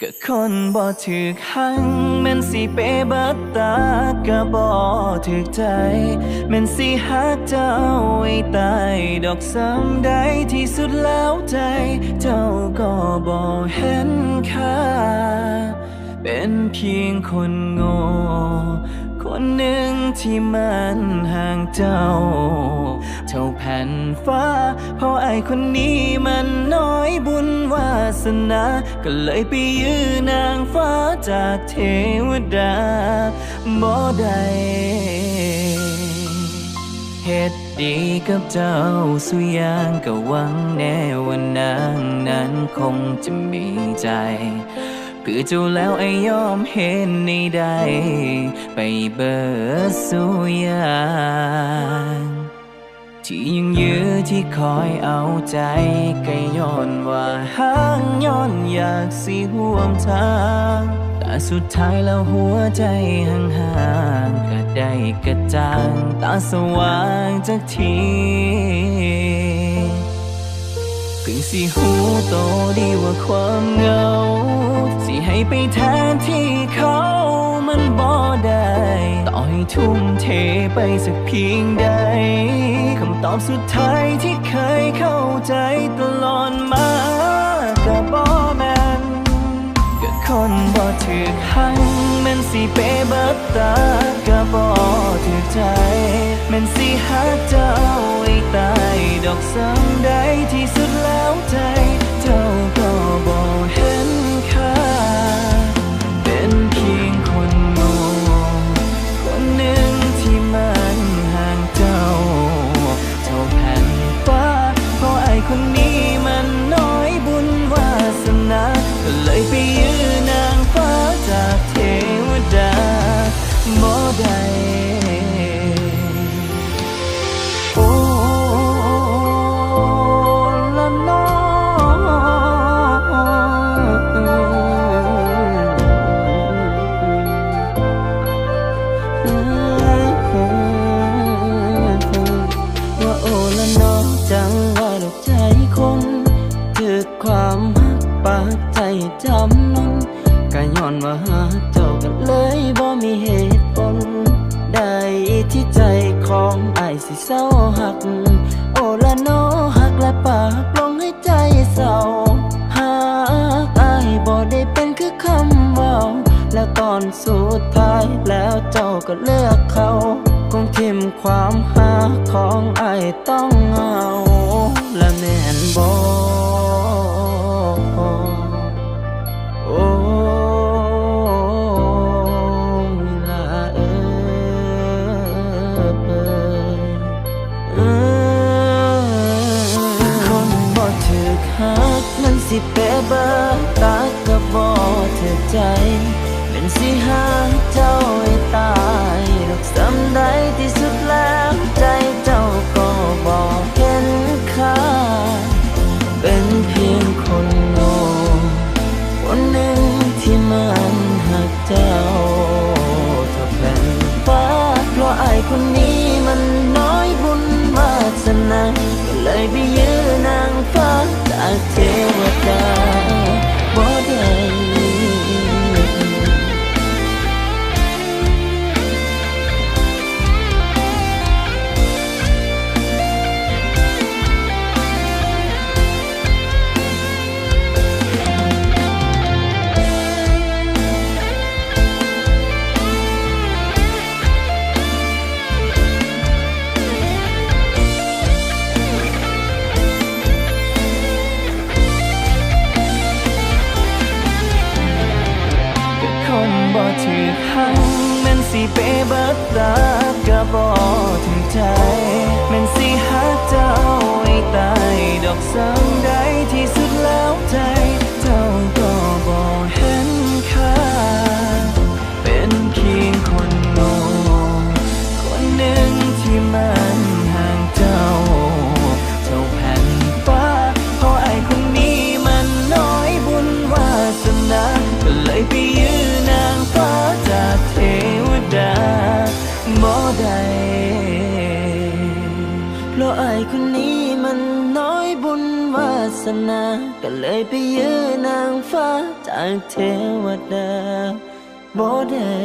ก็คนบ่ถึกหังแม่นสิเปบัดตาก็บ่ถึกใจแม่นสิหักเจ้าไว้ตายดอกซ้ำใดที่สุดแล้วใจ เจ้าก็บ่เห็นค่าเป็นเพียงคนโง่ นหนึ่งที่มันห่างเจ้า เท่าแผ่นฟ้า เพราะไอ้คนนี้มันน้อยบุญวาสนา ก็เลยไปยื้อนางฟ้าจากเทวดาบ่ได้เหตุดีกับเจ้าสุยางก็หวังแน่ว่านางนั้นคงจะมีใจ เพื่อเจ้าแล้วไอ้ยอมเห็นในใด ไปเบิดสุอยางที่ยังยื้อที่คอยเอาใจก็ย้อนว่าห้างย้อนอยากสิห่วมทางแต่สุดท้ายแล้วหัวใจห่างๆก็ได้กระจ่างตาสว่างจากที ถึงสิหูโตดีว่าความเหงา สิให้ไปแทนที่เขามันบ่ได้ ต่อให้ทุ่มเทไปสักเพียงใด คำตอบสุดท้ายที่เคยเข้าใจตลอดมาก็บ่แม่นก็คนบ่ถึกหังม่นสิเปเบิดตาก็บ่ถึกใจม่นสิหักเจ้า ดอกซ้ำใดที่สุดแล้วใจ ความหักปากใจจำนนก็ย้อนว่าหาเจ้ากันเลยบ่มีเหตุผลได้ที่ใจของไอสิเศร้าหัก โอละน้อหักและปากลงให้ใจเศร้าหากอบ่ได้เป็นคือคำเว้าแล้วตอนสุดท้ายแล้วเจ้าก็เลือกเขา คงทิมความหาของไอต้องเอา และแม่นบอโเปะเบอร์ตาก็บ่เถิดใจ เป็นสีหาง สิเปเบิดตาก็บ่ถึงใจแม่นสิหักเจ้าไว้ตายดอกซ้ำ คนนี้มันน้อยบุญวาสนา ก็เลยไปยืนนางฟ้าจากเทวดาบ่ได้